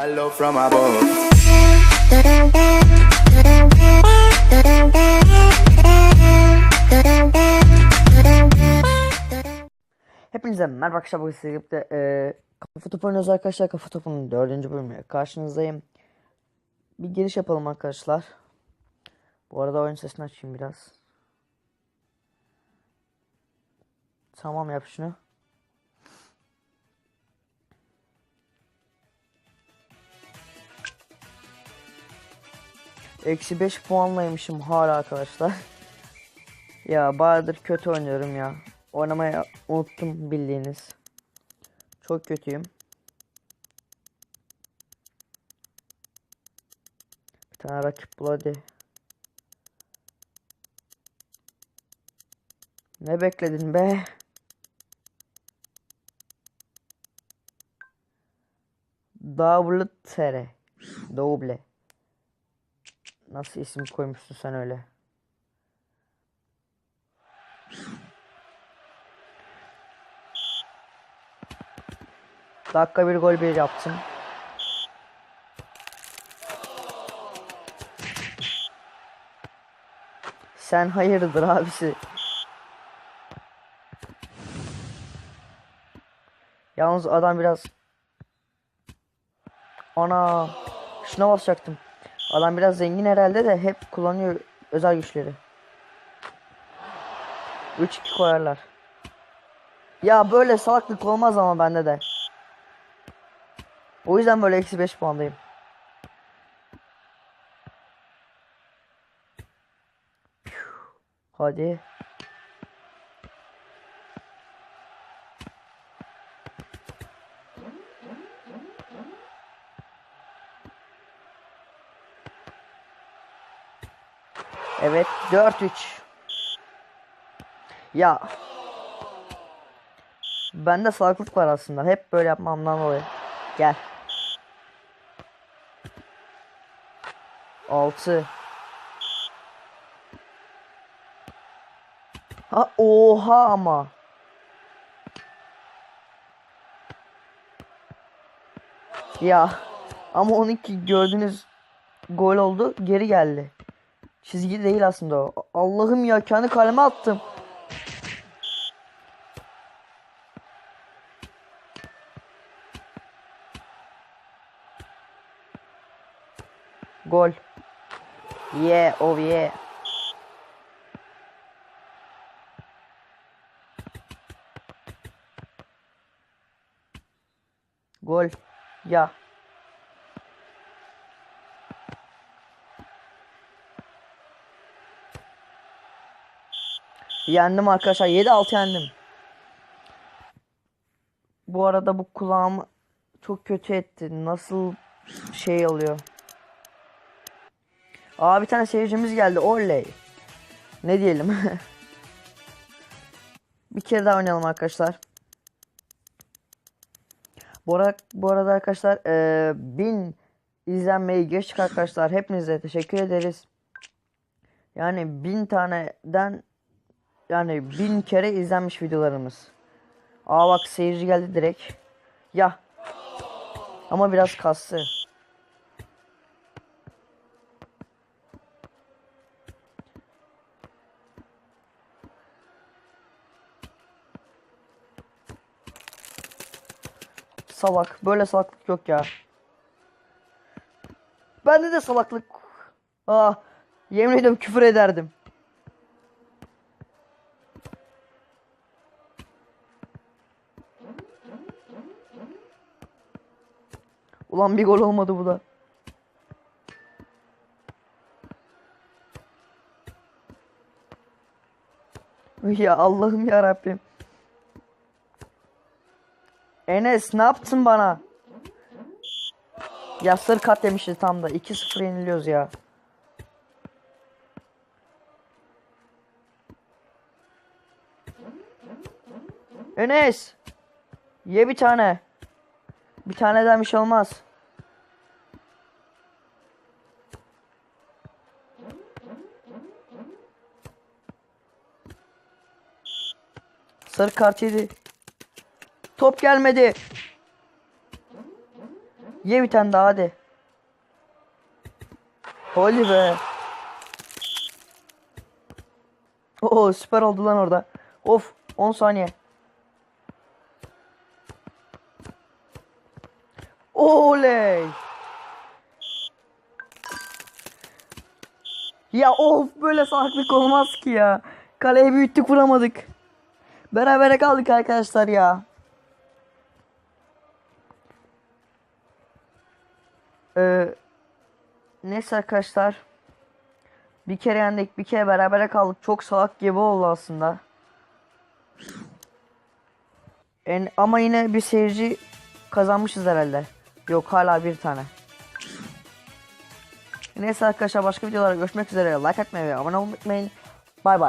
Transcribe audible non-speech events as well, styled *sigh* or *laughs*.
Hello from above. Hepinize merhaba arkadaşlar bugün sizlerle birlikte e, kafa topu arkadaşlar. Kafa topunun dördüncü bölümüyle karşınızdayım. Bir giriş yapalım arkadaşlar. Bu arada oyun sesini açayım biraz. Tamam yap şunu Eksi 5 puanlaymışım hala arkadaşlar *laughs* Ya bayağıdır kötü oynuyorum ya. Oynamayı unuttum bildiğiniz. Çok kötüyüm. Bir tane rakip bul hadi. Ne bekledin be? Double tere. Double. Nasıl isim koymuşsun sen öyle? Dakika bir gol bir yaptım. Sen hayırdır abisi? Yalnız adam biraz Ana şuna basacaktım. Adam biraz zengin herhalde de hep kullanıyor özel güçleri. 3-2 koyarlar. Ya böyle salaklık olmaz ama bende de. O yüzden böyle eksi 5 puandayım. Hadi. Evet 4-3. Ya. Bende salaklık var aslında. Hep böyle yapmamdan dolayı. Gel. 6 Ha oha ama. Ya ama onunki gördüğünüz gol oldu geri geldi. Çizgi değil aslında o. Allah'ım ya kendi kaleme attım. Gol. Yeah, oh yeah. Gol. Ya. Yendim arkadaşlar. 7-6 yendim. Bu arada bu kulağımı çok kötü etti. Nasıl şey oluyor? Aa bir tane seyircimiz geldi. Oley. Ne diyelim? *laughs* bir kere daha oynayalım arkadaşlar. Bu arada, bu arada arkadaşlar e, bin izlenmeyi geçtik arkadaşlar. Hepinize teşekkür ederiz. Yani bin taneden yani bin kere izlenmiş videolarımız. Aa bak seyirci geldi direkt. Ya. Ama biraz kastı. Salak. Böyle salaklık yok ya. Bende de salaklık. Ah. Yemin ediyorum küfür ederdim. Ulan bir gol olmadı bu da. Ya Allah'ım ya Rabbim. Enes ne yaptın bana? Ya sır kat demişti tam da 2-0 yeniliyoruz ya. Enes. Ye bir tane. Bir taneden bir şey olmaz. Sarı kart yedi. Top gelmedi. Ye bir tane daha hadi. Hadi be. Oo süper oldu lan orada. Of 10 saniye. Oley. Ya of böyle salaklık olmaz ki ya. Kaleyi büyüttük vuramadık. Berabere kaldık arkadaşlar ya. Ee, neyse arkadaşlar. Bir kere yendik, bir kere berabere kaldık. Çok salak gibi oldu aslında. En, ama yine bir seyirci kazanmışız herhalde. Yok hala bir tane. Neyse arkadaşlar başka videolarda görüşmek üzere. Like atmayı ve abone olmayı unutmayın. Bay bay.